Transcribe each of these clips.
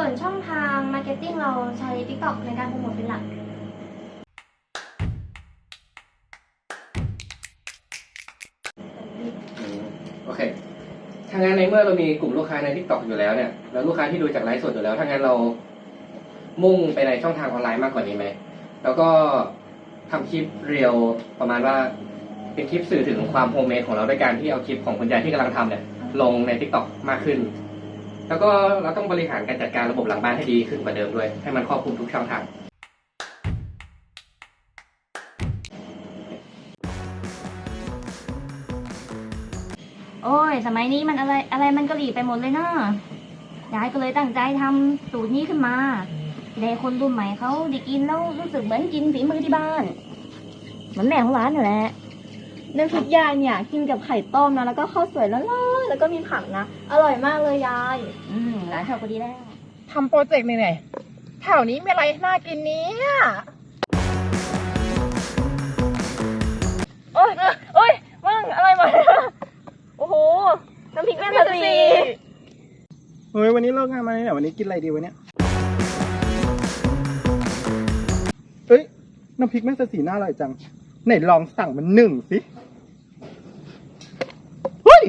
ส่วนช่องทางมาร์เก็ตติ้งเราใช้ TikTok ในการโปรโมทเป็นหลักโอเค ถ้างั้นในเมื่อเรามีกลุ่มลูกค้าใน t ิ k t o k อยู่แล้วเนี่ย แล้วลูกค้าที่ดูจากไลฟ์สดอยู่แล้ว ถ้างั้นเรามุ่งไปในช่องทางออนไลน์มากกว่านี้ไหม แล้วก็ทำคลิปเรียวประมาณว่าเป็นคลิปสื่อถึงความโฮมเมดของเราด้วยการที่เอาคลิปของคุณยายที่กำลังทำเนี่ยลงใน t ิ k t o k มากขึ้น แล้วก็เราต้องบริหารการจัดการระบบหลังบ้านให้ดีขึ้นกว่าเดิมด้วย ให้มันครอบคลุมทุกช่องทางโอ้ย สมัยนี้มันอะไรอะไรมันก็หลีไปหมดเลยเนาะยายก็เลยตั้งใจทำสูตรนี้ขึ้นมาได้คนรุ่นใหม่เขาได้กินแล้วรู้สึกเหมือนกินฝีมือที่บ้าน เหมือนแม่ของร้านอยู่แหละ น้ำพริกยายเนี่ย กินกับไข่ต้มนะแล้วก็ข้าวสวยร้อนๆแล้วก็มีผักนะ อร่อยมากเลยยาย อืมร้านชอบก็ดีแล้วทำโปรเจกต์ไหนๆแถวนี้มีอะไรน่ากินเนี้ยโอ้ยโอ้ยมึงอะไรมาโอ้โห น้ำพริกแม่ทัศนีเฮ้ยวันนี้เลิกงานมาเนี่ยวันนี้กินอะไรดีวะเนี่ยเอ้ยน้ำพริกแม่สสีน่าอร่อยจัง ไหนลองสั่งมันหนึ่งสิ เฮ้ย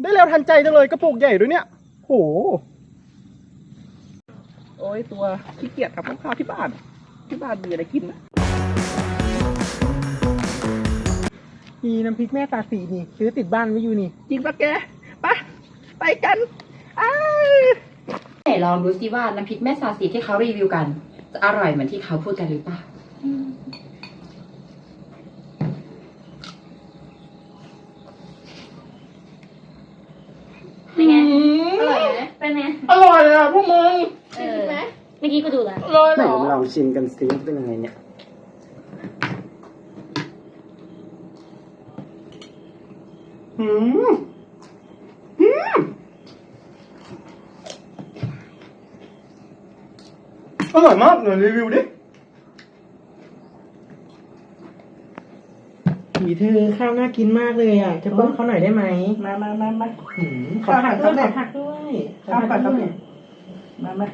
ได้เร็วทันใจจังเลยกระปุกใหญ่ด้วยเนี่ย โห โอ้ยตัวขี้เกียจทำกับข้าวที่บ้าน ที่บ้านมีอะไรกินนะมีน้ำพริกแม่ตาสีนี่ ซื้อติดบ้านไว้อยู่นี่ จริงปะแกไปไปกันอ้ายไหนลองดูซิว่าน้ำพริกแม่สาสีที่เขารีวิวกัน จะอร่อยเหมือนที่เขาพูดกันหรือเปล่า เป็นไง อร่อยไหมเป็นไง อร่อยอะพวกมึงเออเมื่อกี้ก็ดูแล้วอร่อยไหนเหรอลองชิมกันซิเป็นยังไงเนี่ยอืมอืมอร่อยมากเดี๋ยวรีวิวดิ ผีเธอข้าวน่ากินมากเลยอะ จะป้อนเขาหน่อยได้ไหมมามามามาหืมขอผักด้วยขอผักด้วย ข้าวผัดครับด้วเนี่ยยมามา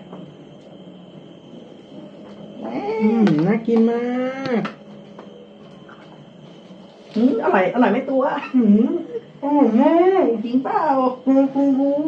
อืมน่ากินมากอืมอร่อย อร่อยไหม่ตัวหืมอร่อยมากจริงเปล่าจริงจริง